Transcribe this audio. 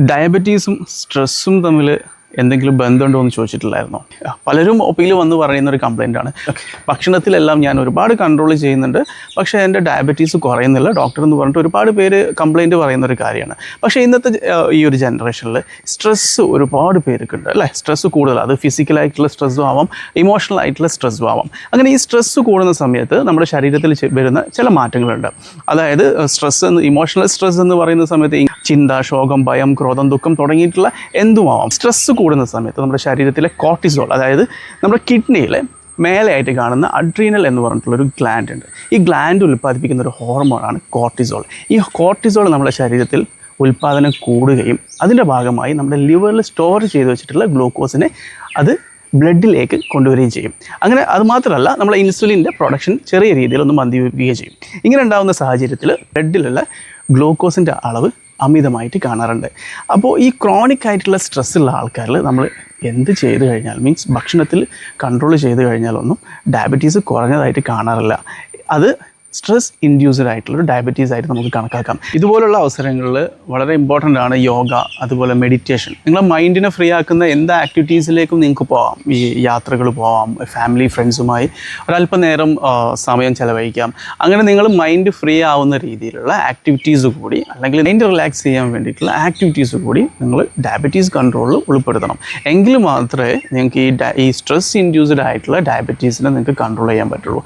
ഡയബറ്റീസും സ്ട്രെസ്സും തമ്മിൽ എന്തെങ്കിലും ബന്ധമുണ്ടോ എന്ന് ചോദിച്ചിട്ടില്ലായിരുന്നോ? പലരും ഒപ്പിയിൽ വന്ന് പറയുന്ന ഒരു കംപ്ലൈന്റ് ആണ്. ഭക്ഷണത്തിലെല്ലാം ഞാൻ ഒരുപാട് കൺട്രോൾ ചെയ്യുന്നുണ്ട്. പക്ഷേ എന്റെ ഡയബറ്റീസ് കുറയുന്നില്ല. ഡോക്ടർ എന്ന് പറഞ്ഞിട്ട് ഒരുപാട് പേര് കംപ്ലൈന്റ് പറയുന്ന ഒരു കാര്യമാണ്. പക്ഷേ ഇന്നത്തെ ഈ ഒരു ജനറേഷനിൽ സ്ട്രെസ്സ് ഒരുപാട് പേർക്കുണ്ട് അല്ലേ? സ്ട്രെസ്സ് കൂടുതൽ. അത് ഫിസിക്കലായിട്ടുള്ള സ്ട്രെസ്സും ആവാം ഇമോഷണൽ ആയിട്ടുള്ള സ്ട്രെസ്സും ആവാം. അങ്ങനെ ഈ സ്ട്രെസ്സ് കൂടുന്ന സമയത്ത് നമ്മുടെ ശരീരത്തിൽ വരുന്ന ചില മാറ്റങ്ങളുണ്ട്. അതായത് സ്ട്രെസ് എന്ന് ഇമോഷണൽ സ്ട്രെസ് എന്ന് പറയുന്ന സമയത്ത് ചിന്ത ശോകം ഭയം ക്രോധം ദുഃഖം തുടങ്ങിയിട്ടുള്ള എന്തുമാവാം സ്ട്രെസ്സ് കൂടുന്ന സമയത്ത് നമ്മുടെ ശരീരത്തിലെ കോർട്ടിസോൾ അതായത് നമ്മുടെ കിഡ്നിയിലെ മേലെയായിട്ട് കാണുന്ന അഡ്രീനൽ എന്ന് പറഞ്ഞിട്ടുള്ളൊരു ഗ്ലാൻഡ് ഉണ്ട്. ഈ ഗ്ലാൻഡ് ഉൽപ്പാദിപ്പിക്കുന്ന ഒരു ഹോർമോണാണ് കോർട്ടിസോൾ ഈ കോർട്ടിസോൾ നമ്മുടെ ശരീരത്തിൽ ഉൽപ്പാദനം കൂടുകയും അതിന്റെ ഭാഗമായി നമ്മുടെ ലിവറിൽ സ്റ്റോർ ചെയ്ത് വെച്ചിട്ടുള്ള ഗ്ലൂക്കോസിനെ അത് ബ്ലഡിലേക്ക് കൊണ്ടുവരികയും ചെയ്യും. അങ്ങനെ അതുമാത്രമല്ല നമ്മളെ ഇൻസുലിന്റെ പ്രൊഡക്ഷൻ ചെറിയ രീതിയിൽ ഒന്ന് മന്ദിപ്പിക്കുകയും ചെയ്യും. ഇങ്ങനെ ഉണ്ടാകുന്ന സാഹചര്യത്തിൽ ബ്ലഡിലുള്ള ഗ്ലൂക്കോസിന്റെ അളവ് അമിതമായിട്ട് കാണാറുണ്ട്. അപ്പോൾ ഈ ക്രോണിക് ആയിട്ടുള്ള സ്ട്രെസ്സുള്ള ആൾക്കാരിൽ നമ്മൾ എന്ത് ചെയ്ത് കഴിഞ്ഞാൽ മീൻസ് ഭക്ഷണത്തിൽ കൺട്രോൾ ചെയ്ത് കഴിഞ്ഞാലൊന്നും ഡയബറ്റീസ് കുറഞ്ഞതായിട്ട് കാണാറില്ല. അത് സ്ട്രെസ് ഇൻഡ്യൂസ്ഡ് ആയിട്ടുള്ള ഒരു ഡയബറ്റീസ് ആയിട്ട് നമുക്ക് കണക്കാക്കാം. ഇതുപോലുള്ള അവസരങ്ങളിൽ വളരെ ഇമ്പോർട്ടന്റ് ആണ് യോഗ അതുപോലെ മെഡിറ്റേഷൻ നിങ്ങളെ മൈൻഡിനെ ഫ്രീ ആക്കുന്ന എന്താ ആക്ടിവിറ്റീസിലേക്കും നിങ്ങൾക്ക് പോവാം. ഈ യാത്രകൾ പോവാം ഫാമിലി ഫ്രണ്ട്സുമായി ഒരല്പനേരം സമയം ചിലവഴിക്കാം. അങ്ങനെ നിങ്ങൾ മൈൻഡ് ഫ്രീ ആവുന്ന രീതിയിലുള്ള ആക്ടിവിറ്റീസ് കൂടി അല്ലെങ്കിൽ മൈൻഡ് റിലാക്സ് ചെയ്യാൻ വേണ്ടിയിട്ടുള്ള ആക്ടിവിറ്റീസ് കൂടി നിങ്ങൾ ഡയബറ്റീസ് കൺട്രോളിൽ ഉൾപ്പെടുത്തണം. എങ്കിൽ മാത്രമേ നിങ്ങൾക്ക് ഈ ഈ സ്ട്രെസ് ഇൻഡ്യൂസ്ഡ് ആയിട്ടുള്ള ഡയബറ്റീസിനെ നിങ്ങൾക്ക് കൺട്രോൾ ചെയ്യാൻ പറ്റുള്ളൂ.